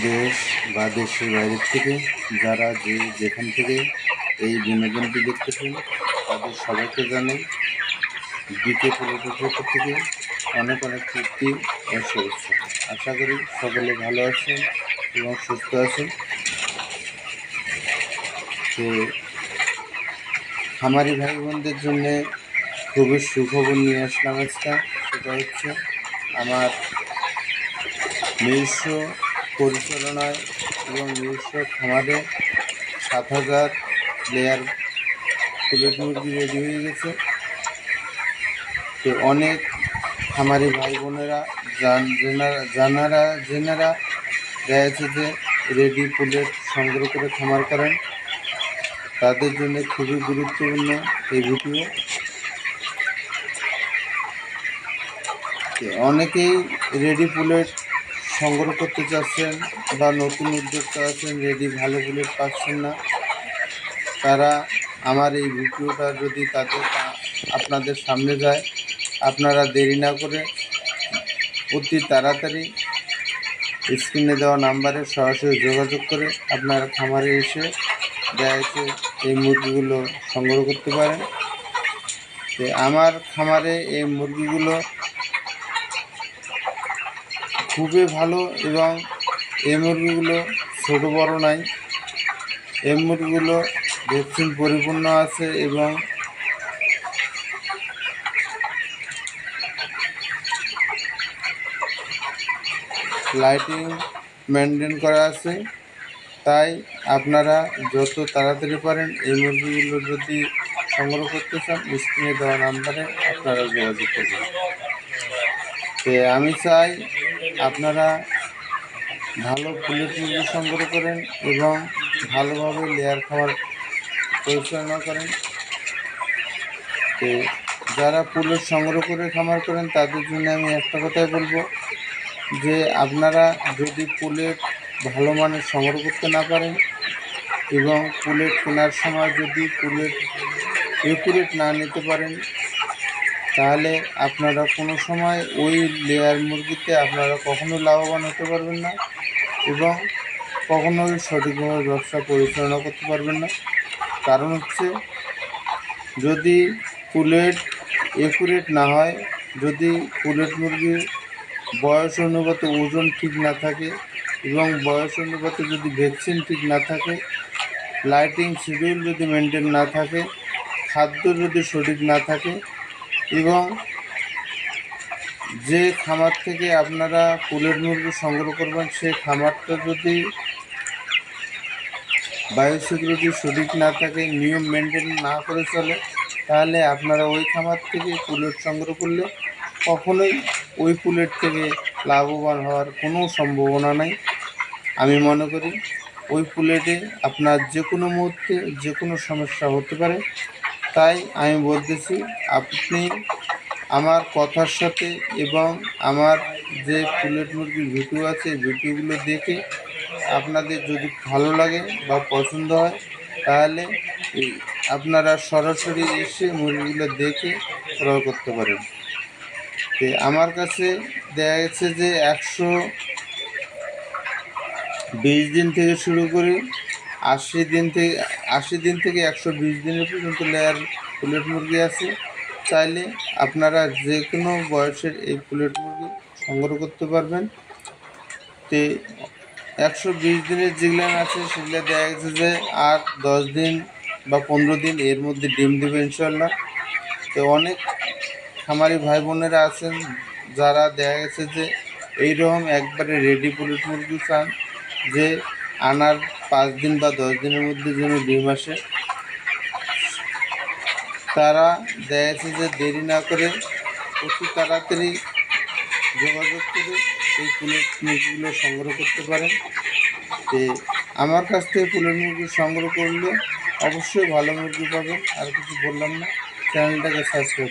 দেশ বা দেশের বাইরের থেকে যারা যে যেখান থেকে এই বিনোদনটি দেখতেছেন, তাদের সবাইকে জানাই দ্বিতীয় পক্ষ থেকে অনেক অনেক তৃপ্তি ও শুভেচ্ছা। আশা করি সকলে ভালো আছেন এবং সুস্থ আছেন। তো খামারি ভাই বোনদের জন্য খুবই সুখবর নিয়ে আসলাম আজকে। সেটা হচ্ছে আমার নিজস্ব পরিচালনায় এবং নিজস্ব খামারে সাত হাজার লেয়ার ফুলের মুরগি রেডি হয়ে গেছে। তো অনেক খামারি ভাই বোনেরা জানারা যেনারা দেখা যে রেডি ফুলের সংগ্রহ করে খামার করেন। তাদের জন্য খুবই গুরুত্বপূর্ণ এই ভিডিও। অনেকেই রেডি পুলেট সংগ্রহ করতে চাচ্ছেন বা নতুন উদ্যোক্তা আছেন রেডি ভালো পুলেট পাচ্ছেন না, তারা আমার এই ভিডিওটা যদি তাদের আপনাদের সামনে যায়, আপনারা দেরি না করে অতি তাড়াতাড়ি স্ক্রিনে দেওয়া নাম্বারে সরাসরি যোগাযোগ করে আপনারা খামারে এসে দেখা এই মুরগিগুলো সংগ্রহ করতে পারেন। আমার খামারে এই মুরগিগুলো খুবই ভালো এবং এই মুরগিগুলো ছোটো, বড় নাই। এই মুরগিগুলো ভ্যাকসিন পরিপূর্ণ আছে এবং লাইটিং মেনটেন করা আছে। তাই আপনারা যত তাড়াতাড়ি পারেন এই মুরগিগুলো যদি সংগ্রহ করতে চান, স্ক্রিনে দেওয়া নাম্বারে আপনারা যোগাযোগ করবেন। আমি চাই আপনারা ভালো ফুলের মুরগি সংগ্রহ করেন এবং ভালোভাবে লেয়ার খাবার পরিচালনা করেন। তো যারা পুলের সংগ্রহ করে খামার করেন, তাদের জন্য আমি একটা কথাই বলব যে, আপনারা যদি পুলের ভালো মানের সংগ্রহ করতে না পারেন এবং পুলেট কেনার সময় যদি পুলেট একুরেট না নিতে পারেন তাহলে আপনারা কোনো সময় ওই লেয়ার মুরগিতে আপনারা কখনো লাভবান হতে পারবেন না এবং কখনোই সঠিকভাবে ব্যবসা পরিচালনা করতে পারবেন না। কারণ হচ্ছে, যদি পুলেট একুরেট না হয়, যদি পুলেট মুরগির বয়স অনুপাতে ওজন ঠিক না থাকে এবং বয়স অনুপাতে যদি ভ্যাকসিন ঠিক না থাকে লাইটিং শিডিউল যদি মেনটেন না থাকে, খাদ্য যদি সঠিক না থাকে এবং যে খামার থেকে আপনারা পুলের মুরগি সংগ্রহ করবেন সেই খামারটা যদি বায়োসিকিউরিটি সঠিক না থাকে, নিয়ম মেনটেন না করে চলে, তাহলে আপনারা ওই খামার থেকে পুলেট সংগ্রহ করলে কখনোই ওই পুলেট থেকে লাভবান হওয়ার কোনো সম্ভাবনা নাই। আমি মনে করি ওই পুলেটে আপনার যে কোনো মুহূর্তে যে কোনো সমস্যা হতে পারে। তাই আমি বলতেছি, আপনি আমার কথার সাথে এবং আমার যে পুলেট মুরগির ভিডিও আছে ভিডিওগুলো দেখে আপনাদের যদি ভালো লাগে বা পছন্দ হয়, তাহলে আপনারা সরাসরি এসে মুরগিগুলো দেখে ক্রয় করতে পারেন। তো আমার কাছে দেখা গেছে যে একশো বিশ দিন থেকে শুরু করে আশি দিন থেকে, আশি দিন থেকে একশো বিশ দিনের পর্যন্ত লেয়ার প্লেট মুরগি আছে। চাইলে আপনারা যে কোনো বয়সের এই প্লেট মুরগি সংগ্রহ করতে পারবেন। তো একশো বিশ দিনের যেগুলো আছে, সেগুলো দেখা গেছে যে আট দশ দিন বা পনেরো দিন এর মধ্যে ডিম দেবে ইনশাল্লাহ তো অনেক খামারি ভাই বোনেরা আছেন, যারা দেখা গেছে যে এইরকম একবারে রেডি পুলিশ মুরগি চান, যে আনার পাঁচ দিন বা দশ দিনের মধ্যে যেন ডিম আসে তারা দেখা যাচ্ছে যে দেরি না করে অতি তাড়াতাড়ি যোগাযোগ করে এই পুলের মুরগিগুলো সংগ্রহ করতে পারেন তো আমার কাছ থেকে পুলের মুরগি সংগ্রহ করলে অবশ্যই ভালো মুরগি পাবেন। আর কিছু বললাম না, চ্যানেলটাকে সাবস্ক্রাইব